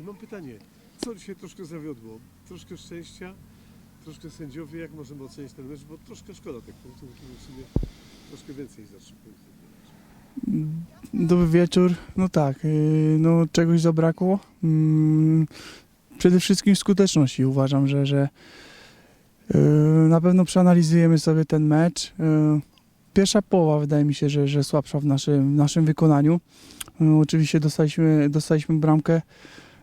Mam pytanie. Co dzisiaj troszkę zawiodło? Troszkę szczęścia, troszkę sędziowie. Jak możemy ocenić ten mecz? Bo troszkę szkoda tych punktów. Troszkę więcej za trzy. Dobry wieczór. No tak, yy, no czegoś zabrakło. Mm, Przede wszystkim skuteczności. Uważam, że, że yy, na pewno przeanalizujemy sobie ten mecz. Yy, Pierwsza połowa wydaje mi się, że, że słabsza w naszym, w naszym wykonaniu. Oczywiście dostaliśmy, dostaliśmy bramkę.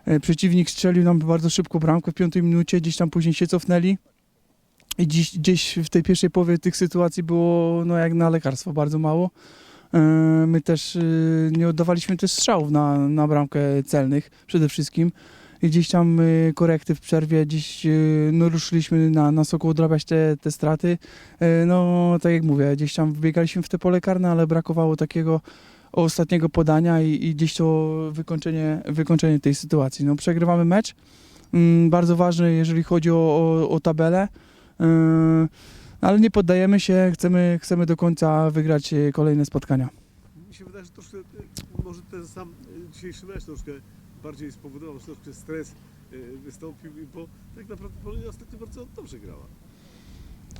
Yy, Przeciwnik strzelił nam bardzo szybko bramkę w piątej minucie, gdzieś tam później się cofnęli. I dziś, gdzieś w tej pierwszej połowie tych sytuacji było no, jak na lekarstwo bardzo mało. E, My też e, nie oddawaliśmy też strzałów na, na bramkę celnych przede wszystkim. I gdzieś tam e, korekty w przerwie, gdzieś e, no, ruszyliśmy na, na soku odrabiać te, te straty. E, No tak jak mówię, gdzieś tam wbiegaliśmy w te pole karne, ale brakowało takiego ostatniego podania i, i gdzieś to wykończenie, wykończenie tej sytuacji. No przegrywamy mecz, mm, bardzo ważny jeżeli chodzi o, o, o tabelę. E, ale nie poddajemy się, chcemy, chcemy do końca wygrać e, kolejne spotkania. Mi się wydaje, że troszkę, e, może ten sam e, dzisiejszy mecz troszkę bardziej spowodował, że troszkę stres wystąpił, bo tak naprawdę Polonia ostatnio bardzo dobrze grała.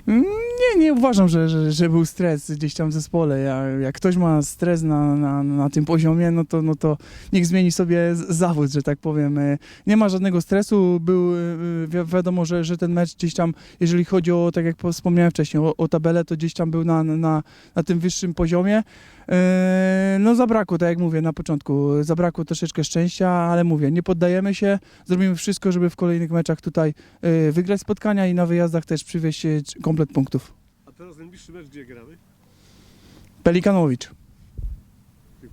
Nie, nie uważam, że, że, że był stres gdzieś tam w zespole. Ja, jak ktoś ma stres na, na, na tym poziomie, no to, no to niech zmieni sobie zawód, że tak powiem. E, Nie ma żadnego stresu. Był, e, wi- wiadomo, że, że ten mecz gdzieś tam, jeżeli chodzi o, tak jak wspomniałem wcześniej, o, o tabelę, to gdzieś tam był na, na, na tym wyższym poziomie. E, No zabrakło, tak jak mówię na początku, zabrakło troszeczkę szczęścia, ale mówię, nie poddajemy się, zrobimy wszystko, żeby w kolejnych meczach tutaj e, wygrać spotkania i na wyjazdach też przywieźć e, komplet punktów. A teraz najbliższy mecz, gdzie gramy? Pelikanowicz.